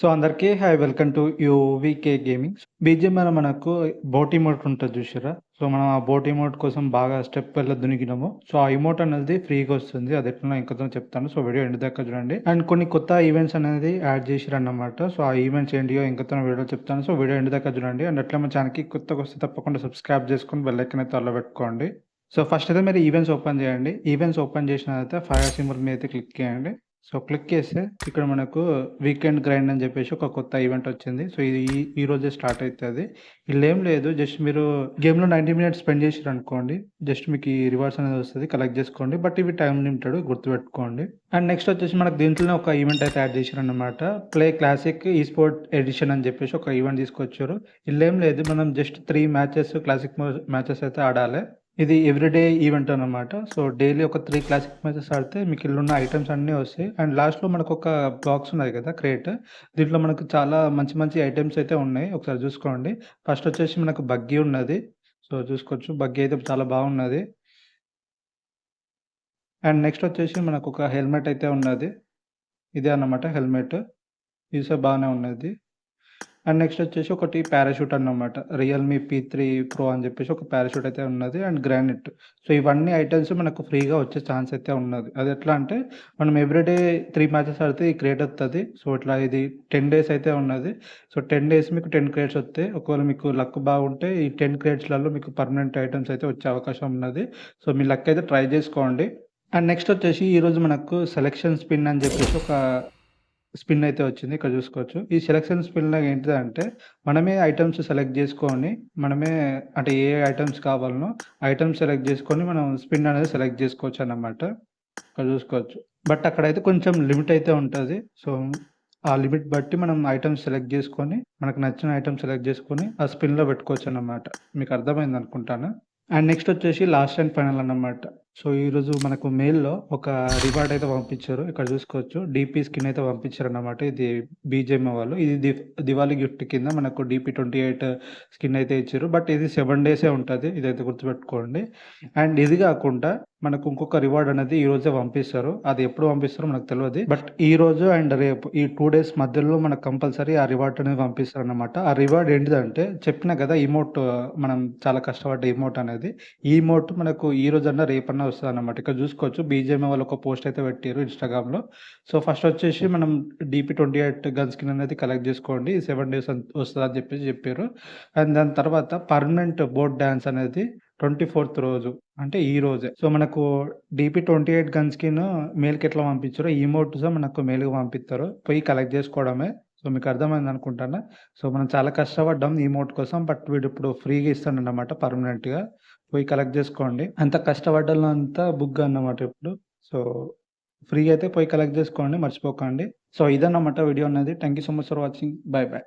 So అందరికీ hi welcome to UVK gaming BGM మనకు boat emote ఉంటుంది చూసారా సో మనం ఆ బోట్ ఇమోట్ కోసం బాగా స్టెప్ వెళ్ళ దునికినాము. సో ఆ ఇమోట్ అనేది ఫ్రీగా వస్తుంది. అది ఎట్లా ఇంకా చెప్తాను. సో వీడియో ఎండ్ దాకా చూడండి. అండ్ కొన్ని కొత్త ఈవెంట్స్ అనేది యాడ్ చేసారు అన్నమాట సో ఆ ఈవెంట్స్ ఏంటియో ఇంకొంచెం వీడియో చెప్తాను. సో వీడియో ఎండ్ దాకా చూడండి. అండ్ అట్లా మన ఛానల్కి కొత్తగా వస్తే తప్పకుండా సబ్స్క్రైబ్ చేసుకొని బెల్ ఐకన్ అయితే పెట్టుకోండి. సో ఫస్ట్ అయితే మీరు ఈవెంట్స్ ఓపెన్ చేయండి. ఈవెంట్స్ ఓపెన్ చేసిన తర్వాత ఫైర్ సింబల్ మీద అయితే క్లిక్ చేయండి. సో క్లిక్ చేస్తే ఇక్కడ మనకు వీకెండ్ గ్రైండ్ అని చెప్పేసి ఒక కొత్త ఈవెంట్ వచ్చింది. సో ఇది ఈ ఈ రోజే స్టార్ట్ అవుతుంది వీళ్ళు ఏం లేదు. జస్ట్ మీరు గేమ్లో నైంటీ మినిట్స్ స్పెండ్ చేసారు అనుకోండి జస్ట్ మీకు ఈ రివార్డ్స్ అనేది వస్తుంది కలెక్ట్ చేసుకోండి. బట్ ఇవి టైం లిమిటెడ్ గుర్తుపెట్టుకోండి. అండ్ నెక్స్ట్ వచ్చేసి మనకు దీంట్లోనే ఒక ఈవెంట్ అయితే యాడ్ చేశారు అనమాట ప్లే క్లాసిక్ ఈ స్పోర్ట్ ఎడిషన్ అని చెప్పేసి ఒక ఈవెంట్ తీసుకొచ్చారు. వీళ్ళు ఏం లేదు. మనం just three matches classic matches అయితే ఆడాలి. ఇది ఎవ్రీడే ఈవెంట్ అనమాట సో డైలీ ఒక త్రీ క్లాసిక్ మ్యాచెస్ ఆడితే మీకు ఇల్లున్న ఐటమ్స్ అన్నీ వస్తాయి. అండ్ లాస్ట్లో మనకు ఒక బాక్స్ ఉన్నది కదా క్రేట్ దీంట్లో మనకు చాలా మంచి మంచి ఐటమ్స్ అయితే ఉన్నాయి. ఒకసారి చూసుకోండి. ఫస్ట్ వచ్చేసి మనకు బగ్గీ ఉన్నది. సో చూసుకోవచ్చు. బగ్గీ అయితే చాలా బాగున్నది. అండ్ నెక్స్ట్ వచ్చేసి మనకు ఒక హెల్మెట్ అయితే ఉన్నది. ఇదే అన్నమాట హెల్మెట్ ఇది బాగానే ఉన్నది. అండ్ నెక్స్ట్ వచ్చేసి ఒకటి పారాషూట్ అన్నమాట. రియల్మీ పీ త్రీ ప్రో అని చెప్పేసి ఒక పారాషూట్ అయితే ఉన్నది అండ్ గ్రానైట్ సో ఇవన్నీ ఐటమ్స్ మనకు ఫ్రీగా వచ్చే ఛాన్స్ అయితే ఉన్నది. అది ఎట్లా అంటే మనం ఎవ్రీడే త్రీ మ్యాచెస్ ఆడితే ఈ క్రియేట్ వస్తుంది సో ఇట్లా ఇది టెన్ డేస్ అయితే ఉన్నది. సో టెన్ డేస్ మీకు టెన్ క్రియేట్స్ వస్తాయి ఒకవేళ మీకు లక్ బాగుంటే ఈ టెన్ క్రియేట్స్లలో మీకు పర్మనెంట్ ఐటమ్స్ అయితే వచ్చే అవకాశం ఉన్నది. సో మీ లక్ అయితే ట్రై చేసుకోండి. అండ్ నెక్స్ట్ వచ్చేసి ఈరోజు మనకు సెలెక్షన్ స్పిన్ అని చెప్పేసి ఒక స్పిన్ అయితే వచ్చింది ఇక్కడ చూసుకోవచ్చు. ఈ సెలెక్షన్ స్పిన్లో ఏంటిదంటే మనమే ఐటమ్స్ సెలెక్ట్ చేసుకొని మనమే అంటే ఏ ఐటమ్స్ కావాలనో ఐటమ్స్ సెలెక్ట్ చేసుకొని మనం స్పిన్ అనేది సెలెక్ట్ చేసుకోవచ్చు అన్నమాట. ఇక్కడ చూసుకోవచ్చు. బట్ అక్కడైతే కొంచెం లిమిట్ అయితే ఉంటుంది. సో ఆ లిమిట్ బట్టి మనం ఐటమ్స్ సెలెక్ట్ చేసుకొని మనకు నచ్చిన ఐటమ్ సెలెక్ట్ చేసుకొని ఆ స్పిన్లో పెట్టుకోవచ్చు అన్నమాట. మీకు అర్థమైంది అనుకుంటాను? అండ్ నెక్స్ట్ వచ్చేసి లాస్ట్ అండ్ ఫైనల్ అన్నమాట. సో ఈరోజు మనకు మెయిల్‌లో ఒక రివార్డ్ అయితే పంపించారు. ఇక్కడ చూసుకోవచ్చు. డీపీ స్కిన్ అయితే పంపించారు అన్నమాట ఇది బీజేఎం వాళ్ళు. ఇది దివాళి దివాళీ గిఫ్ట్ కింద మనకు డీపీ ట్వంటీ ఎయిట్ స్కిన్ అయితే ఇచ్చారు. బట్ ఇది సెవెన్ డేసే ఉంటుంది ఇదైతే గుర్తుపెట్టుకోండి. అండ్ ఇది కాకుండా మనకు ఇంకొక రివార్డ్ అనేది ఈ రోజే పంపిస్తారు. అది ఎప్పుడు పంపిస్తారో మనకు తెలియదు బట్ ఈ రోజు అండ్ రేపు ఈ టూ డేస్ మధ్యలో మనకు కంపల్సరీ ఆ రివార్డ్ అనేది పంపిస్తారు అనమాట ఆ రివార్డ్ ఏంటిదంటే చెప్పిన కదా ఇమోట్ మనం చాలా కష్టపడ్డ ఇమోట్ అనేది. ఈ ఇమోట్ మనకు ఈ రోజు అన్న రేపన్నా వస్తుంది అనమాట ఇక్కడ చూసుకోవచ్చు బీజేఎం వాళ్ళు ఒక పోస్ట్ అయితే పెట్టారు ఇన్స్టాగ్రామ్లో సో ఫస్ట్ వచ్చేసి మనం DP twenty eight gun skin అనేది కలెక్ట్ చేసుకోండి. సెవెన్ డేస్ వస్తుంది అని చెప్పేసి చెప్పారు అండ్ దాని తర్వాత పర్మనెంట్ బోర్డ్ డ్యాన్స్ అనేది ట్వంటీ ఫోర్త్ రోజు అంటే ఈ రోజే. సో మనకు DP twenty eight gun skin మేల్కి ఎట్లా పంపించారో ఈ మోడ్స్ మనకు మేల్కి పంపిస్తారు పోయి కలెక్ట్ చేసుకోవడమే. సో మీకు అర్థమైంది అనుకుంటాను? సో మనం చాలా కష్టపడ్డాం ఈ మోట్ కోసం బట్ వీడు ఇప్పుడు ఫ్రీగా ఇస్తాను అన్నమాట పర్మనెంట్గా. పోయి కలెక్ట్ చేసుకోండి. అంత కష్టపడ్డంలో అంతా బుక్ అన్నమాట ఇప్పుడు. సో ఫ్రీ అయితే పోయి కలెక్ట్ చేసుకోండి మర్చిపోకండి. సో ఇదన్నమాట వీడియో అనేది thank you so much for watching. Bye bye